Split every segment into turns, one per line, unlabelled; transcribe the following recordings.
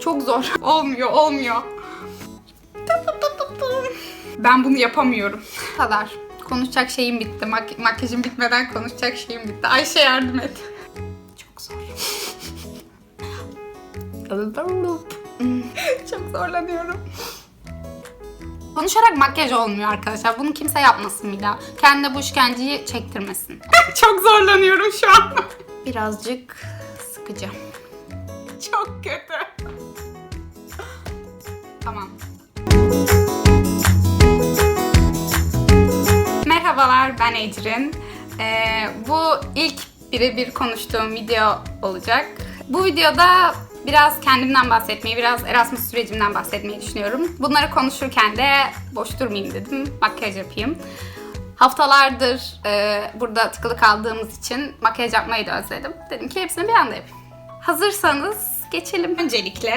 Çok zor. Olmuyor, olmuyor. Ben bunu yapamıyorum. Kadar. Konuşacak şeyim bitti. Mak- makyajım bitmeden konuşacak şeyim bitti. Ayşe yardım et. Çok zor. Çok zorlanıyorum. Konuşarak makyaj olmuyor arkadaşlar. Bunu kimse yapmasın bir daha. Kendine bu işkenceyi çektirmesin. Çok zorlanıyorum şu an. Birazcık sıkıcı. Çok kötü. Tamam. Merhabalar ben Ecrin. Ee, bu ilk birebir konuştuğum video olacak. Bu videoda biraz kendimden bahsetmeyi, biraz Erasmus sürecimden bahsetmeyi düşünüyorum. Bunları konuşurken de boş durmayayım dedim, makyaj yapayım. Haftalardır e, burada tıkılı kaldığımız için makyaj yapmayı da özledim. Dedim ki hepsini bir anda yapayım. Hazırsanız geçelim. Öncelikle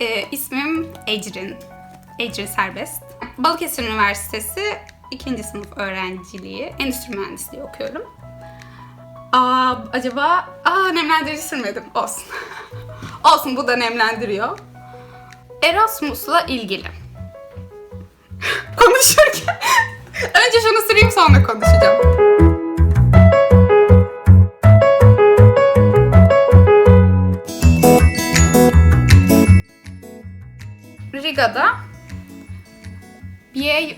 e, ismim Ecrin. Ecrin Serbest. Balıkesir Üniversitesi 2. sınıf öğrenciliği, endüstri mühendisliği okuyorum. Aa, acaba... Aa nemlendirici sürmedim. Olsun. Olsun bu da nemlendiriyor. Erasmus'la ilgili. Konuşurken... Önce şunu süreyim sonra konuşacağım. Riga'da BA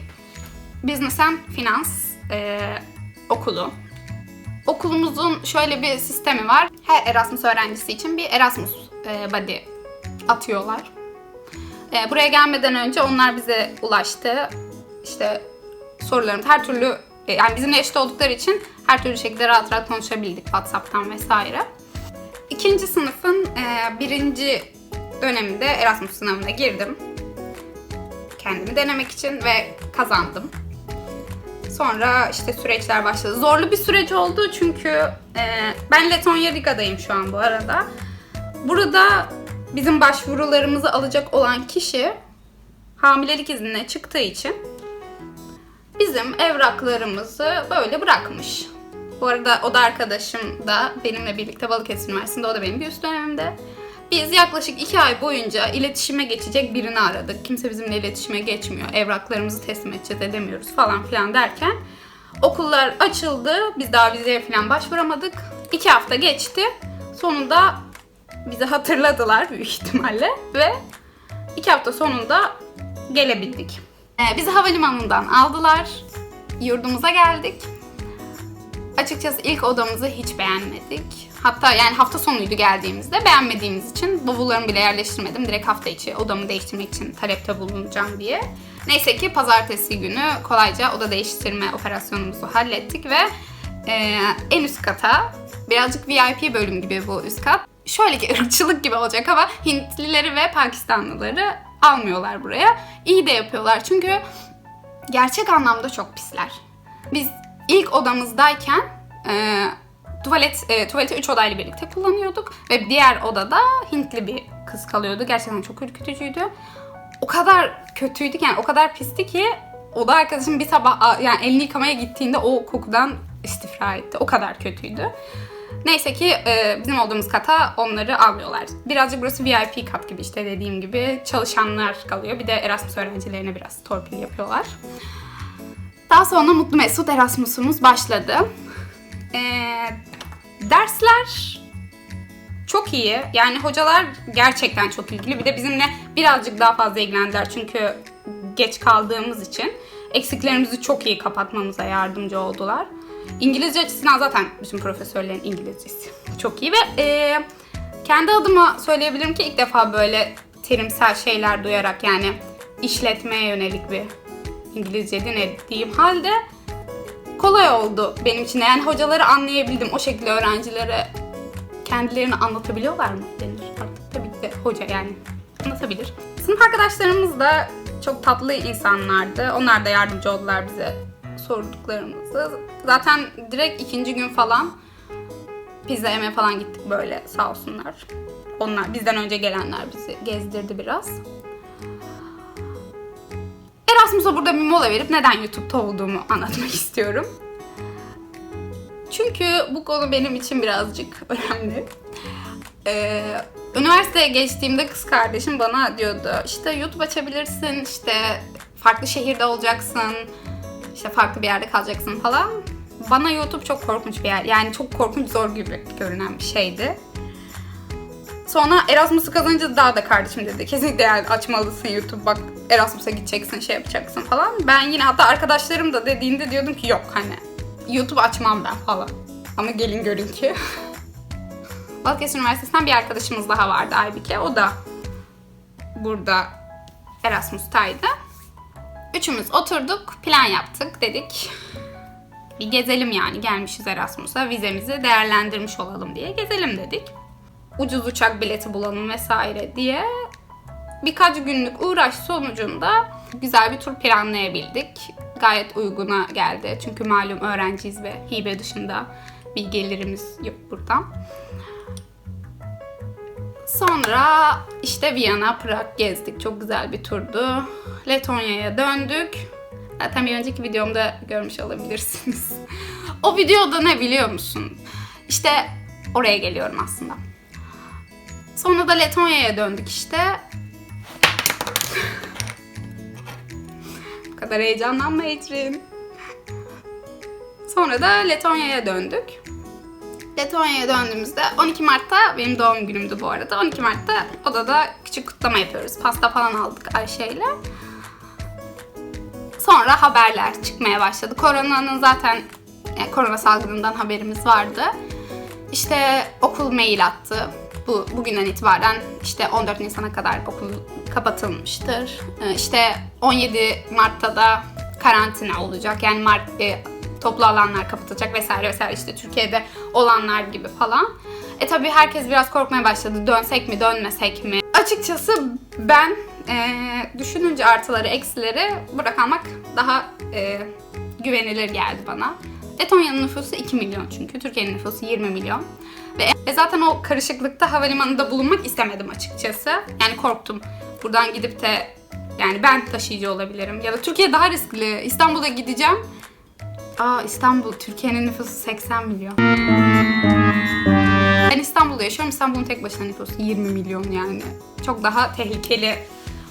Business and Finance e, okulu. Okulumuzun şöyle bir sistemi var. Her Erasmus öğrencisi için bir Erasmus e, body atıyorlar. E, buraya gelmeden önce onlar bize ulaştı. İşte sorularımız her türlü e, yani bizimle eşit oldukları için her türlü şekilde rahat rahat konuşabildik WhatsApp'tan vesaire. İkinci sınıfın e, birinci döneminde Erasmus sınavına girdim. Kendimi denemek için ve kazandım. Sonra işte süreçler başladı. Zorlu bir süreç oldu çünkü e, ben Letonya Riga'dayım şu an bu arada. Burada bizim başvurularımızı alacak olan kişi hamilelik iznine çıktığı için bizim evraklarımızı böyle bırakmış. Bu arada o da arkadaşım da benimle birlikte Balıkesir Üniversitesi'nde, o da benim bir üst dönemimde. Biz yaklaşık iki ay boyunca iletişime geçecek birini aradık. Kimse bizimle iletişime geçmiyor. Evraklarımızı teslim edeceğiz edemiyoruz falan filan derken okullar açıldı. Biz daha vizeye falan başvuramadık. İki hafta geçti. Sonunda bizi hatırladılar büyük ihtimalle ve iki hafta sonunda gelebildik. Ee, bizi havalimanından aldılar. Yurdumuza geldik. Açıkçası ilk odamızı hiç beğenmedik. Hatta yani hafta sonuydu geldiğimizde beğenmediğimiz için bavullarımı bile yerleştirmedim. Direkt hafta içi odamı değiştirmek için talepte bulunacağım diye. Neyse ki pazartesi günü kolayca oda değiştirme operasyonumuzu hallettik ve e, en üst kata birazcık VIP bölüm gibi bu üst kat. Şöyle ki ırkçılık gibi olacak ama Hintlileri ve Pakistanlıları almıyorlar buraya. İyi de yapıyorlar çünkü gerçek anlamda çok pisler. Biz ilk odamızdayken e, tuvalet e, tuvaleti 3 odayla birlikte kullanıyorduk ve diğer odada Hintli bir kız kalıyordu. Gerçekten çok ürkütücüydü. O kadar kötüydü yani o kadar pisti ki oda arkadaşım bir sabah yani elini yıkamaya gittiğinde o kokudan istifra etti. O kadar kötüydü. Neyse ki e, bizim olduğumuz kata onları almıyorlar. Birazcık burası VIP kat gibi işte dediğim gibi çalışanlar kalıyor. Bir de Erasmus öğrencilerine biraz torpil yapıyorlar. Daha sonra Mutlu Mesut Erasmus'umuz başladı. Ee, dersler çok iyi. Yani hocalar gerçekten çok ilgili. Bir de bizimle birazcık daha fazla ilgilendiler. Çünkü geç kaldığımız için eksiklerimizi çok iyi kapatmamıza yardımcı oldular. İngilizce açısından zaten bütün profesörlerin İngilizcesi çok iyi ve e, kendi adıma söyleyebilirim ki ilk defa böyle terimsel şeyler duyarak yani işletmeye yönelik bir İngilizce dinlediğim halde kolay oldu benim için. Yani hocaları anlayabildim. O şekilde öğrencilere kendilerini anlatabiliyorlar mı denir artık. Tabii ki de hoca yani anlatabilir. Sınıf arkadaşlarımız da çok tatlı insanlardı. Onlar da yardımcı oldular bize sorduklarımızı. Zaten direkt ikinci gün falan pizza yemeye falan gittik böyle sağ olsunlar. Onlar bizden önce gelenler bizi gezdirdi biraz. Erasmus'a burada bir mola verip neden YouTube'da olduğumu anlatmak istiyorum. Çünkü bu konu benim için birazcık önemli. Ee, Üniversiteye geçtiğimde kız kardeşim bana diyordu işte YouTube açabilirsin, işte farklı şehirde olacaksın, işte farklı bir yerde kalacaksın falan. Bana YouTube çok korkunç bir yer. Yani çok korkunç zor gibi görünen bir şeydi. Sonra Erasmus'u kazanınca daha da kardeşim dedi. Kesinlikle yani açmalısın YouTube bak Erasmus'a gideceksin şey yapacaksın falan. Ben yine hatta arkadaşlarım da dediğinde diyordum ki yok hani YouTube açmam ben falan. Ama gelin görün ki. Balıkesir Üniversitesi'nden bir arkadaşımız daha vardı Aybike. O da burada Erasmus'taydı. Üçümüz oturduk, plan yaptık dedik. Bir gezelim yani gelmişiz Erasmus'a vizemizi değerlendirmiş olalım diye gezelim dedik. Ucuz uçak bileti bulalım vesaire diye birkaç günlük uğraş sonucunda güzel bir tur planlayabildik. Gayet uyguna geldi. Çünkü malum öğrenciyiz ve hibe dışında bir gelirimiz yok buradan. Sonra işte Viyana, Prag gezdik. Çok güzel bir turdu. Letonya'ya döndük. Zaten bir önceki videomda görmüş olabilirsiniz. o videoda ne biliyor musun? İşte oraya geliyorum aslında. Sonra da Letonya'ya döndük işte. Bu kadar heyecanlanma Ecrin. Sonra da Letonya'ya döndük. Letonya'ya döndüğümüzde 12 Mart'ta benim doğum günümdü bu arada. 12 Mart'ta odada küçük kutlama yapıyoruz. Pasta falan aldık Ayşe'yle. Sonra haberler çıkmaya başladı. Koronanın zaten yani korona salgınından haberimiz vardı. İşte okul mail attı. Bu bugünden itibaren işte 14 Nisan'a kadar okul kapatılmıştır. Ee, İşte 17 Mart'ta da karantina olacak. Yani Mart e, toplu alanlar kapatılacak vesaire vesaire işte Türkiye'de olanlar gibi falan. E tabii herkes biraz korkmaya başladı. Dönsek mi, dönmesek mi? Açıkçası ben e, düşününce artıları, eksileri burada kalmak daha e, güvenilir geldi bana. Letonya'nın nüfusu 2 milyon çünkü. Türkiye'nin nüfusu 20 milyon. Ve e, zaten o karışıklıkta havalimanında bulunmak istemedim açıkçası. Yani korktum. Buradan gidip de yani ben taşıyıcı olabilirim. Ya da Türkiye daha riskli. İstanbul'a gideceğim. Aa İstanbul, Türkiye'nin nüfusu 80 milyon. Ben İstanbul'da yaşıyorum. İstanbul'un tek başına nüfusu 20 milyon yani. Çok daha tehlikeli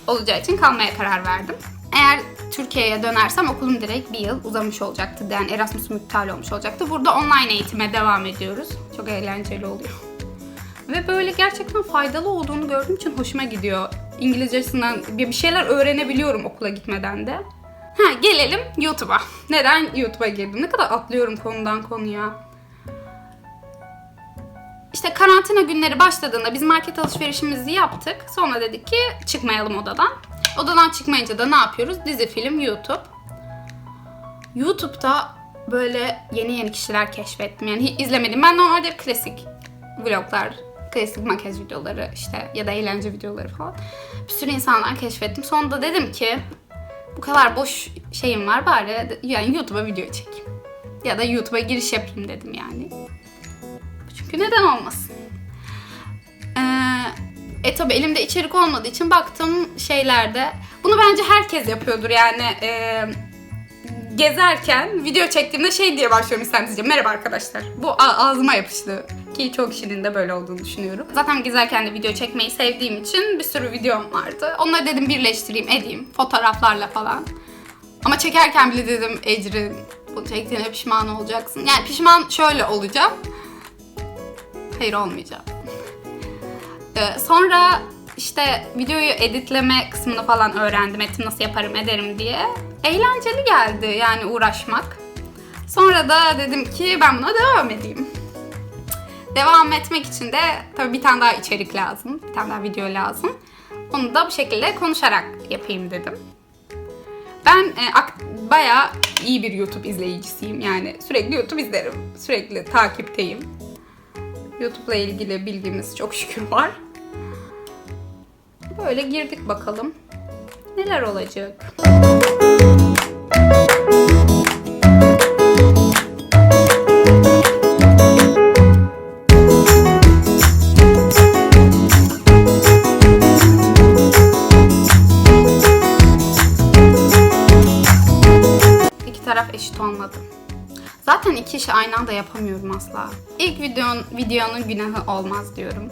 olacağı için kalmaya karar verdim. Eğer Türkiye'ye dönersem okulum direkt bir yıl uzamış olacaktı. Yani Erasmus'um iptal olmuş olacaktı. Burada online eğitime devam ediyoruz. Çok eğlenceli oluyor. Ve böyle gerçekten faydalı olduğunu gördüğüm için hoşuma gidiyor. İngilizcesinden bir şeyler öğrenebiliyorum okula gitmeden de. Ha gelelim YouTube'a. Neden YouTube'a girdim? Ne kadar atlıyorum konudan konuya. İşte karantina günleri başladığında biz market alışverişimizi yaptık. Sonra dedik ki çıkmayalım odadan. Odadan çıkmayınca da ne yapıyoruz? Dizi, film, YouTube. YouTube'da böyle yeni yeni kişiler keşfettim. Yani izlemedim. Ben normalde klasik vloglar, klasik makyaj videoları işte ya da eğlence videoları falan. Bir sürü insanlar keşfettim. Sonunda dedim ki bu kadar boş şeyim var bari yani YouTube'a video çekeyim. Ya da YouTube'a giriş yapayım dedim yani. Çünkü neden olmasın? Ee, e tabi elimde içerik olmadığı için baktım şeylerde. Bunu bence herkes yapıyordur yani. E, gezerken video çektiğimde şey diye başlıyorum istemsizce. Merhaba arkadaşlar. Bu ağzıma yapıştı. Ki çok kişinin de böyle olduğunu düşünüyorum. Zaten gezerken de video çekmeyi sevdiğim için bir sürü videom vardı. Onları dedim birleştireyim, edeyim. Fotoğraflarla falan. Ama çekerken bile dedim Ecrin bunu çektiğine pişman olacaksın. Yani pişman şöyle olacağım. Hayır olmayacağım. Sonra işte videoyu editleme kısmını falan öğrendim. Ettim nasıl yaparım ederim diye. Eğlenceli geldi yani uğraşmak. Sonra da dedim ki ben buna devam edeyim. Devam etmek için de tabii bir tane daha içerik lazım. Bir tane daha video lazım. Onu da bu şekilde konuşarak yapayım dedim. Ben e, bayağı iyi bir YouTube izleyicisiyim. Yani sürekli YouTube izlerim. Sürekli takipteyim. YouTube'la ilgili bilgimiz çok şükür var. Böyle girdik bakalım. Neler olacak? İki taraf eşit olmadı. Zaten iki işi aynı anda yapamıyorum asla. İlk videonun, videonun günahı olmaz diyorum.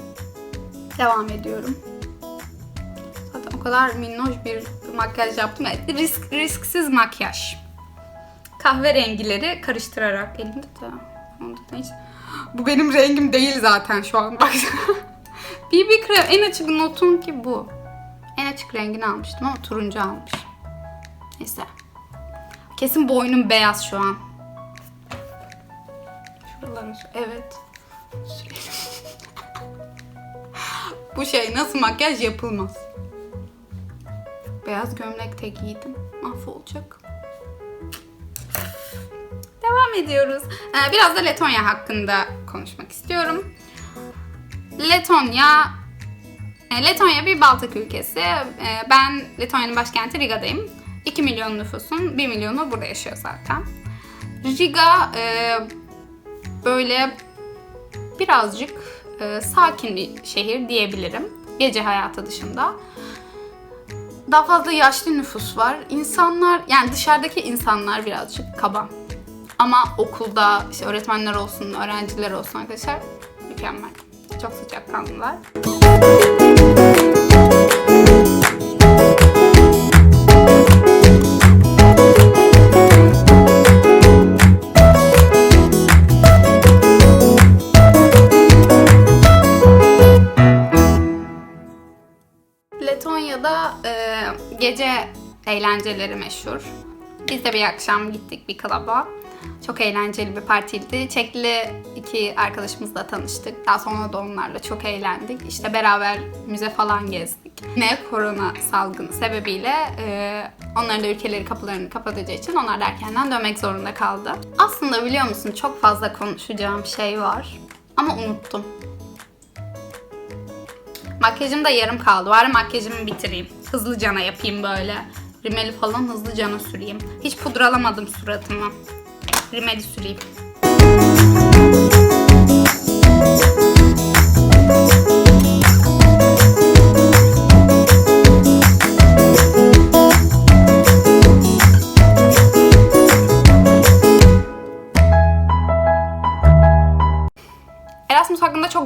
Devam ediyorum. O kadar minnoş bir makyaj yaptım. Evet, risk, risksiz makyaj. Kahverengileri karıştırarak elimde de. onda da hiç- Bu benim rengim değil zaten şu an. Bak. BB krem en açık notun ki bu. En açık rengini almıştım ama turuncu almışım. Neyse. Kesin boynum beyaz şu an. Şuralara sür- Evet. Bu şey nasıl makyaj yapılmaz. Beyaz gömlek de giydim. Mahvolacak. Devam ediyoruz. Ee, Biraz da Letonya hakkında konuşmak istiyorum. Letonya e, Letonya bir Baltık ülkesi. E, Ben Letonya'nın başkenti Riga'dayım. 2 milyon nüfusun 1 milyonu burada yaşıyor zaten. Riga e, böyle birazcık sakin bir şehir diyebilirim. Gece hayatı dışında. Daha fazla yaşlı nüfus var. İnsanlar yani dışarıdaki insanlar birazcık kaba. Ama okulda işte öğretmenler olsun, öğrenciler olsun arkadaşlar mükemmel. Çok sıcakkanlılar. Letonya'da gece eğlenceleri meşhur. Biz de bir akşam gittik bir klaba. Çok eğlenceli bir partiydi. Çekli iki arkadaşımızla tanıştık. Daha sonra da onlarla çok eğlendik. İşte beraber müze falan gezdik. Ne korona salgını sebebiyle e, onların da ülkeleri kapılarını kapatacağı için onlar da erkenden dönmek zorunda kaldı. Aslında biliyor musun çok fazla konuşacağım şey var. Ama unuttum. Makyajım da yarım kaldı. Bari makyajımı bitireyim. Hızlıcana yapayım böyle. Rimeli falan hızlıcana süreyim. Hiç pudralamadım suratımı. Rimeli süreyim.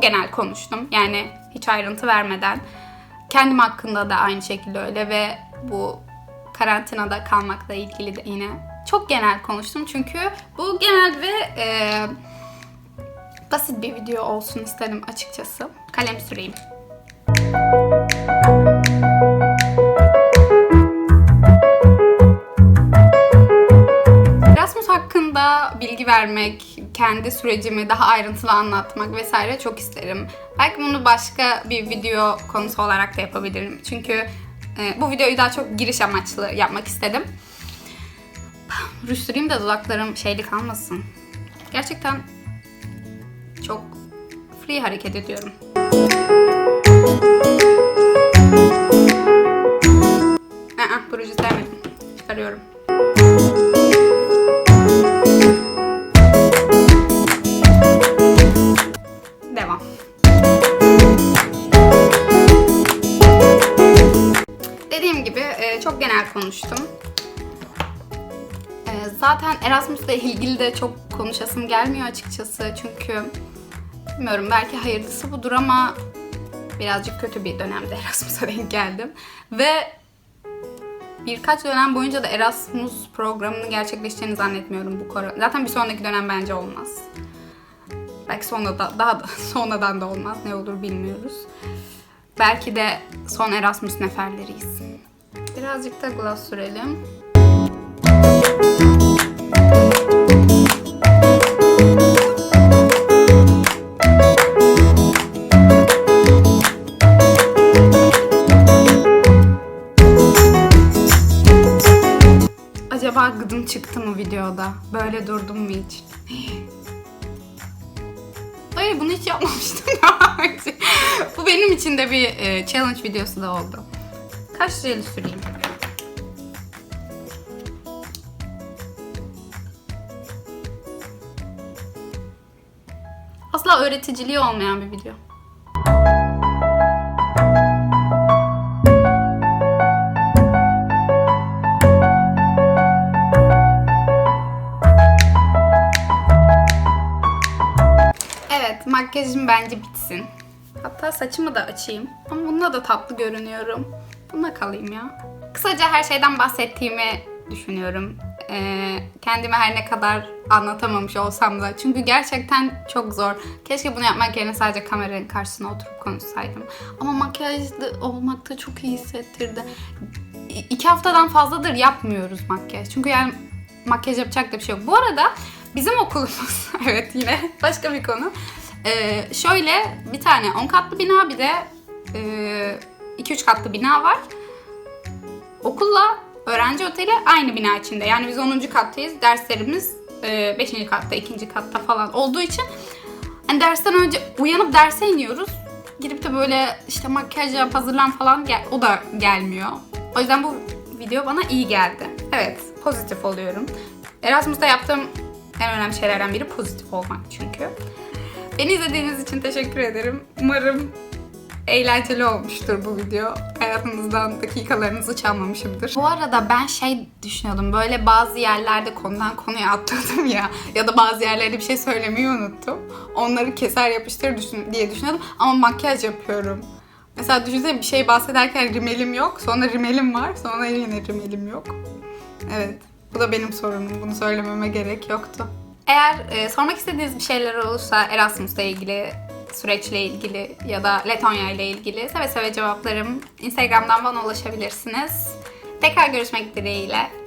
Genel konuştum. Yani hiç ayrıntı vermeden. Kendim hakkında da aynı şekilde öyle ve bu karantinada kalmakla ilgili de yine çok genel konuştum. Çünkü bu genel ve e, basit bir video olsun istedim açıkçası. Kalem süreyim. Erasmus hakkında bilgi vermek, kendi sürecimi daha ayrıntılı anlatmak vesaire çok isterim. Belki bunu başka bir video konusu olarak da yapabilirim. Çünkü e, bu videoyu daha çok giriş amaçlı yapmak istedim. Ruj de dudaklarım şeyli kalmasın. Gerçekten çok free hareket ediyorum. Aa, bu ruju sevmedim. Çıkarıyorum. Çok genel konuştum. E, Zaten Erasmus'la ilgili de çok konuşasım gelmiyor açıkçası. Çünkü bilmiyorum belki hayırlısı budur ama birazcık kötü bir dönemde Erasmus'a denk geldim. Ve birkaç dönem boyunca da Erasmus programının gerçekleşeceğini zannetmiyorum bu korona. Zaten bir sonraki dönem bence olmaz. Belki sonra da, daha da sonradan da olmaz. Ne olur bilmiyoruz. Belki de son Erasmus neferleriyiz. Birazcık da gloss sürelim. Acaba gıdım çıktı mı videoda? Böyle durdum mu hiç? Hayır bunu hiç yapmamıştım daha. Bu benim için de bir e, challenge videosu da oldu. Kaş jeli süreyim. Asla öğreticiliği olmayan bir video. Evet, makyajım bence bitsin. Hatta saçımı da açayım. Ama bununla da tatlı görünüyorum. Bununla kalayım ya. Kısaca her şeyden bahsettiğimi düşünüyorum. Ee, kendimi her ne kadar anlatamamış olsam da. Çünkü gerçekten çok zor. Keşke bunu yapmak yerine sadece kameranın karşısına oturup konuşsaydım. Ama makyajlı olmak da çok iyi hissettirdi. İki haftadan fazladır yapmıyoruz makyaj. Çünkü yani makyaj yapacak da bir şey yok. Bu arada bizim okulumuz, evet yine başka bir konu. Ee, şöyle bir tane 10 katlı bina bir de 2-3 katlı bina var. Okulla öğrenci oteli aynı bina içinde. Yani biz 10. kattayız. Derslerimiz 5. katta, 2. katta falan olduğu için hani dersten önce uyanıp derse iniyoruz. Gidip de böyle işte makyaj yap, hazırlan falan gel- o da gelmiyor. O yüzden bu video bana iyi geldi. Evet, pozitif oluyorum. Erasmus'ta yaptığım en önemli şeylerden biri pozitif olmak çünkü. Beni izlediğiniz için teşekkür ederim. Umarım eğlenceli olmuştur bu video. Hayatınızdan dakikalarınızı çalmamışımdır. Bu arada ben şey düşünüyordum. Böyle bazı yerlerde konudan konuya atladım ya. Ya da bazı yerlerde bir şey söylemeyi unuttum. Onları keser yapıştır düşün, diye düşünüyordum. Ama makyaj yapıyorum. Mesela düşünsene bir şey bahsederken rimelim yok. Sonra rimelim var. Sonra yine rimelim yok. Evet. Bu da benim sorunum. Bunu söylememe gerek yoktu. Eğer e, sormak istediğiniz bir şeyler olursa Erasmus'la ilgili, süreçle ilgili ya da Letonya ile ilgili seve seve cevaplarım. Instagram'dan bana ulaşabilirsiniz. Tekrar görüşmek dileğiyle.